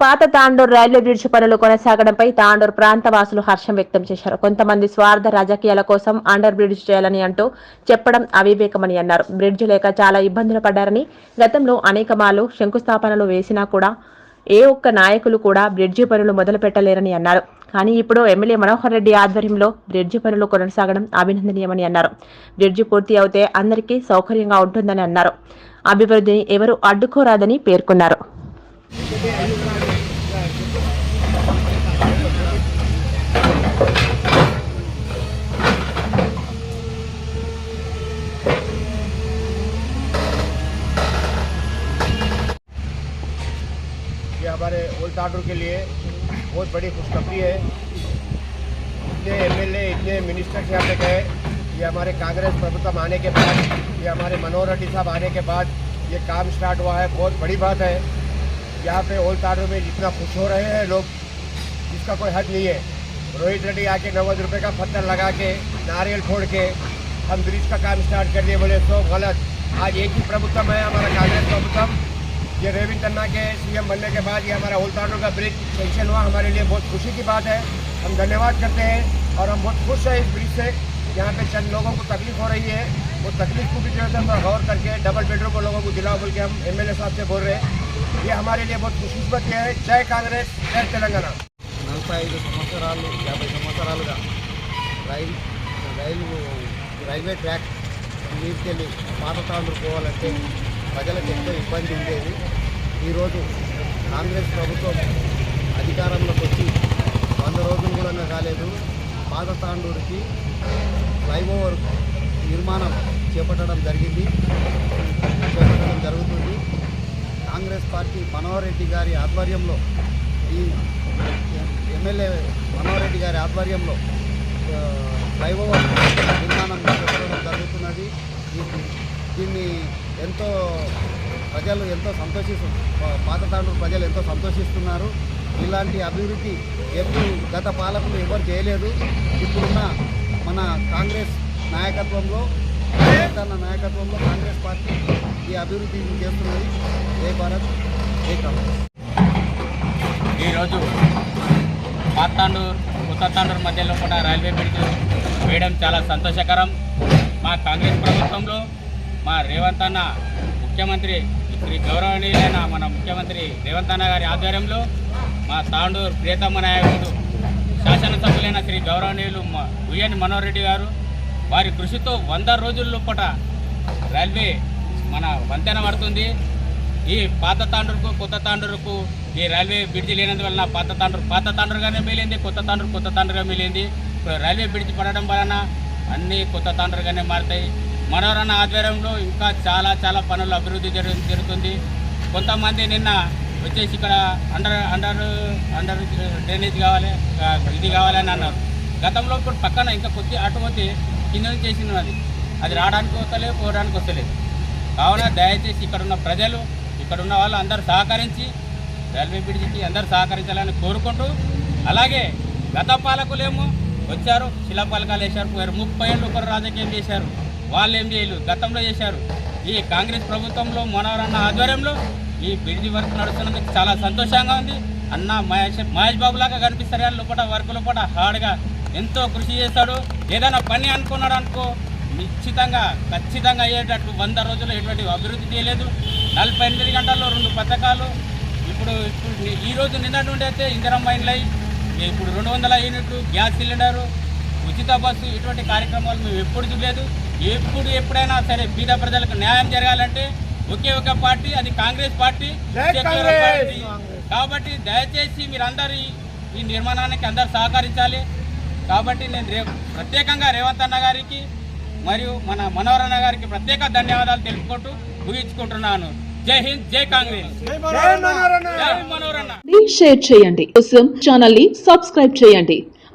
పాత Tandur railway bridge పనులు కొనసాగడంపై తాండూరు ప్రాంతవాసులు హర్షం వ్యక్తం చేశారు. కొంతమంది స్వార్థ రాజకీయాల కోసం అండర్ బ్రిడ్జ్ చేయాలని అంటూ చెప్పడం అవివేకమని అన్నారు. బ్రిడ్జ్ లేక చాలా ఇబ్బందులు పడ్డారని గతంలో అనేక మాలు శంకుస్థాపనలు వేసినా కూడా ఏ ఒక్క నాయకులు కూడా బ్రిడ్జి పనులు మొదలు పెట్టలేరని అన్నారు. కానీ ఇప్పుడు ఎమ్మెల్యే మనోహర్ రెడ్డి ఆధ్వర్యంలో బ్రిడ్జి పనులు కొనసాగడం అభినందనీయమని అన్నారు. బ్రిడ్జి పూర్తి అవుతే అందరికీ సౌకర్యంగా ఉంటుందని అన్నారు. అభివృద్ధిని ఎవరు అడ్డుకోరాదని పేర్కొన్నారు. हमारे ओल्ड के लिए बहुत बड़ी खुशखबरी है। इतने एमएलए इतने मिनिस्टर्स यहाँ पे गए। ये हमारे कांग्रेस प्रभुत्व आने के बाद, ये हमारे मनोहर रेड्डी साहब आने के बाद ये काम स्टार्ट हुआ है। बहुत बड़ी बात है। यहाँ पे ओल्ड आर्डर में जितना खुश हो रहे हैं लोग, इसका कोई हद नहीं है। रोहित रेड्डी आके नब्बे रुपये का पत्थर लगा के, नारियल फोड़ के, हम ब्रिज का काम स्टार्ट कर दिए। बोले, सो, गलत। आज एक ही प्रभुत्म है, हमारा कांग्रेस प्रभुत्व। ये रेविंद खन्ना के सीएम बनने के बाद ये हमारा उल्टानो का ब्रिज सेंक्शन हुआ हमारे लिए बहुत खुशी की बात है हम धन्यवाद करते हैं और हम बहुत खुश हैं इस ब्रिज से यहाँ पे चंद लोगों को तकलीफ हो रही है वो तकलीफ को भी जो है हम गौर करके डबल बेडरूम को लोगों को दिलाओ बोल के हम एम साहब से बोल रहे हैं ये हमारे लिए बहुत खुशकिस्मत है जय कांग्रेस जय तेलंगाना నలభై ఐదు సంవత్సరాలు యాభై సంవత్సరాలుగా రైల్ రైలు రైల్వే ట్రాక్ మీదకెళ్ళి పాత తాండ్రు పోవాలంటే ప్రజలకు ఎంతో ఇబ్బంది ఉండేది. ఈరోజు కాంగ్రెస్ ప్రభుత్వం అధికారంలోకి వచ్చి వంద రోజులు కూడా కాలేదు. పాత తాండూరుకి ఫ్లైఓవర్ నిర్మాణం చేపట్టడం జరిగింది. చేపట్టడం జరుగుతుంది. కాంగ్రెస్ పార్టీ మనోహరెడ్డి గారి ఆధ్వర్యంలో ఈ ఎమ్మెల్యే మనోహరెడ్డి గారి ఆధ్వర్యంలో ఫ్లైఓవర్ నిర్మాణం చేపట్టడం జరుగుతుంది. ఎంతో ప్రజలు ఎంతో సంతోషిస్తు పా- ప్రజలు ఎంతో సంతోషిస్తున్నారు. ఇలాంటి అభివృద్ధి ఎప్పుడు గత పాలకులు ఎవరు చేయలేదు. ఇప్పుడున్న మన కాంగ్రెస్ నాయకత్వంలో తన నాయకత్వంలో కాంగ్రెస్ పార్టీ ఈ అభివృద్ధి చేస్తున్నది. ఏ భారత్ ఏ కాంగ్రెస్. ఈరోజు పాతాండూరు కొత్తతాండూరు మధ్యలో కూడా రైల్వే బ్రిడ్జ్ వేయడం చాలా సంతోషకరం. మా కాంగ్రెస్ ప్రభుత్వంలో మా రేవంత్ అన్న ముఖ్యమంత్రి. శ్రీ గౌరవనీయులైన మన ముఖ్యమంత్రి రేవంత్ అన్న గారి ఆధ్వర్యంలో మా తాండూరు ప్రియతమ నాయకుడు శాసనసభ్యులైన శ్రీ గౌరవనీయులు ఉయ్యని మనోహర్ రెడ్డి గారు వారి కృషితో వంద రోజుల లోపల రైల్వే మన వంతెన పడుతుంది. ఈ పాత తాండ్రుకు కొత్త తాండూరుకు ఈ రైల్వే బ్రిడ్జి లేనందువలన పాత తాండ్రు పాత తాండ్రుగానే మిగిలింది కొత్త తాండూరు కొత్త తాండ్రుగా మిగిలింది ఇప్పుడు రైల్వే బ్రిడ్జి పడడం వలన అన్నీ కొత్త తాండ్రుగానే మారుతాయి. మనోరణ ఆధ్వర్యంలో ఇంకా చాలా చాలా పనులు అభివృద్ధి జరు జరుగుతుంది. కొంతమంది నిన్న వచ్చేసి ఇక్కడ అండర్ అండర్ అండర్ డ్రైనేజ్ కావాలి ఆ, ఇది కావాలని అన్నారు. గతంలో ఇప్పుడు పక్కన ఇంకా కొద్ది అటు పోతే కింద చేసింది అది అది రావడానికి వస్తలేదు పోవడానికి వస్తలేదు. కావున దయచేసి ఇక్కడ ఉన్న ప్రజలు ఇక్కడ ఉన్న వాళ్ళు అందరూ సహకరించి రైల్వే బ్రిడ్జికి అందరూ సహకరించాలని కోరుకుంటూ అలాగే గత పాలకులేమో వచ్చారు శిలాపలకాలు వేశారు పోయారు. ముప్పై ఏళ్ళు ఒకరు రాజకీయం చేశారు. వాళ్ళు ఏం చేయలేదు. గతంలో చేశారు. ఈ కాంగ్రెస్ ప్రభుత్వంలో మనవరన్న ఆధ్వర్యంలో ఈ బ్రిడ్జి వర్క్ నడుస్తున్నందుకు చాలా సంతోషంగా ఉంది. అన్న మహేష్ మహేష్ బాబు లాగా కనిపిస్తారు కానీ లోపల వర్క్ లోపల హార్డ్గా ఎంతో కృషి చేస్తాడు ఏదైనా పని అనుకున్నాడు అనుకో నిశ్చితంగా ఖచ్చితంగా అయ్యేటట్టు వంద రోజుల్లో ఎటువంటి అభివృద్ధి చేయలేదు. నలభై ఎనిమిది గంటల్లో రెండు పథకాలు. ఇప్పుడు ఇప్పుడు ఈరోజు ఈ రోజు నిన్నటి నుండి అయితే ఇంధనం ఇండ్లై ఇప్పుడు రెండు వందల యూనిట్లు గ్యాస్ సిలిండరు ఉచిత బస్సు ఇటువంటి కార్యక్రమాలు మేము ఎప్పుడు చూడలేదు. ఎప్పుడు ఎప్పుడైనా సరే బీద ప్రజలకు న్యాయం జరగాలంటే ఒకే ఒక పార్టీ అది కాంగ్రెస్ పార్టీ కాబట్టి దయచేసి మీరందరూ ఈ నిర్మాణానికి అందరు సహకరించాలి. కాబట్టి నేను రేపు ప్రత్యేకంగా రేవంత్ అన్న గారికి మరియు మన మనోహర్ అన్న గారికి ప్రత్యేక ధన్యవాదాలు తెలుపుకుంటూ ముగించుకుంటున్నాను. జై హింద్ జై కాంగ్రెస్! జై మనోహర్ అన్న! షేర్ చేయండి. ఛానల్ని సబ్స్క్రైబ్ చేయండి.